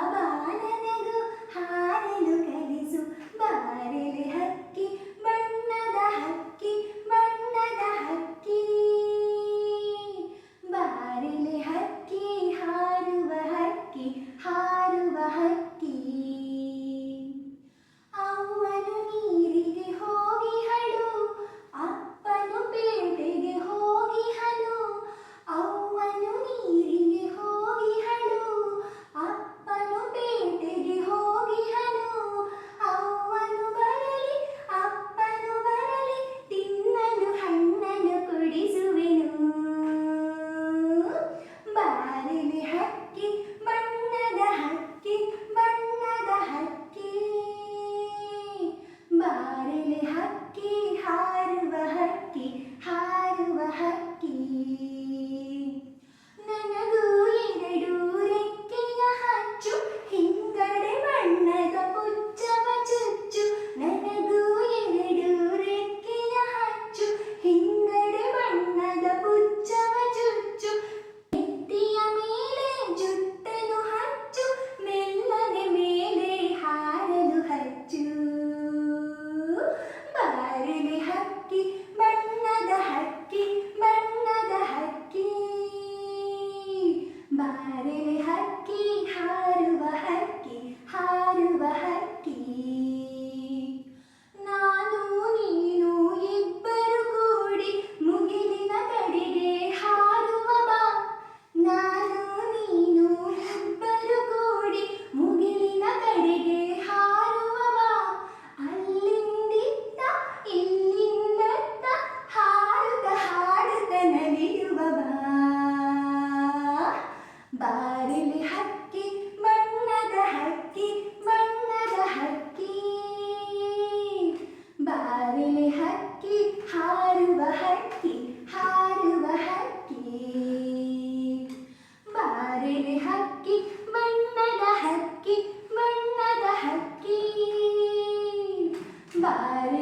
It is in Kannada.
Bye-bye. ಬರೆದೆ ಹಕ್ಕಿ ಬಣ್ಣದ ಹಕ್ಕಿ ಬಣ್ಣದ ಹಕ್ಕಿ. ಬಾರೆ